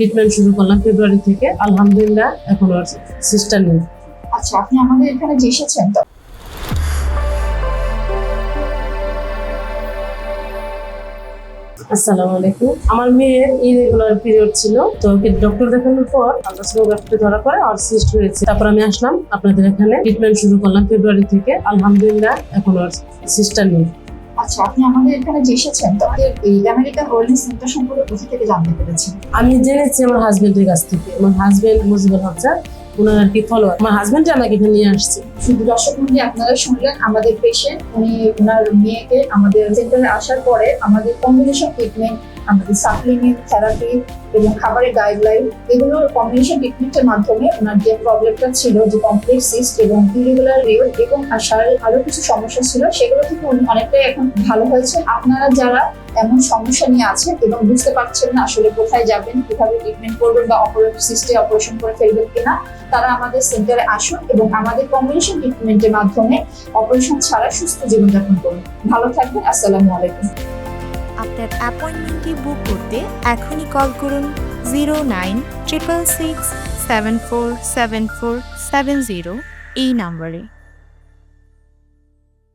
Treatment শুরু করলাম ফেব্রুয়ারি থেকে আলহামদুলিল্লাহ এখন আর সিস্টার নেই। আচ্ছা আপনি আমাদের এখানে যে এসেছেন তো আসসালামু আলাইকুম। আমার মেয়ের ইরেগুলার পিরিয়ড ছিল তো ওকে ডক্টর দেখানোর পর আলট্রাসোনোগ্রাফিতে ধরা পড়ে আর সিস্ট হয়েছে। তারপর আমি আসলাম আপনাদের এখানে ট্রিটমেন্ট শুরু করলাম ফেব্রুয়ারি থেকে আলহামদুলিল্লাহ এখন আর সিস্টার নেই। আচ্ছা আপনি আমাদের এখানে যে এসেছেন তো এই আমেরিকা সেন্টার সম্পর্কে কোথা থেকে জানতে পেরেছেন? আমি জেনেছি আমার হাজবেন্ডের কাছ থেকে। আমার হাজবেন্ড মুজিবুল হকজার ওনার আর কি ফলো আমার হাজবেন্ডই আমাকে এখানে নিয়ে আসছে। শুধু দর্শক মন্ডলী আপনারা শুনলেন আমাদের পেশেন্ট উনি ওনার মেয়েকে আমাদের সেন্টারে আসার পরে আমাদের কম্বিনেশন ট্রিটমেন্ট আমাদের সাপ্লিমেন্ট থেরাপি এবং খাবারের গাইডলাইন এগুলোর কম্বিনেশন ট্রিটমেন্টের মাধ্যমে ওনার যে প্রবলেমটা ছিল, যে কমপ্লেক্স সিস্ট এবং ইরেগুলার রেল এবং আসার আরও কিছু সমস্যা ছিল, সেগুলো থেকে উনি অনেকটাই এখন ভালো হয়েছে। আপনারা যারা এমন সমস্যা নিয়ে আছেন এবং বুঝতে পারছেন না আসলে কোথায় যাবেন, কীভাবে ট্রিটমেন্ট করবেন বা অপারেশন সিস্টে অপারেশন করে ফেলবেন কিনা, তারা আমাদের সেন্টারে আসুন এবং আমাদের কম্বিনেশন ট্রিটমেন্টের মাধ্যমে অপারেশন ছাড়া সুস্থ জীবনযাপন করুন। ভালো থাকবেন, আসসালামু আলাইকুম। আপনার অ্যাপয়েন্টমেন্টটি বুক করতে এখনই কল করুন zero nine triple six seven four seven four seven zero এই নম্বরে।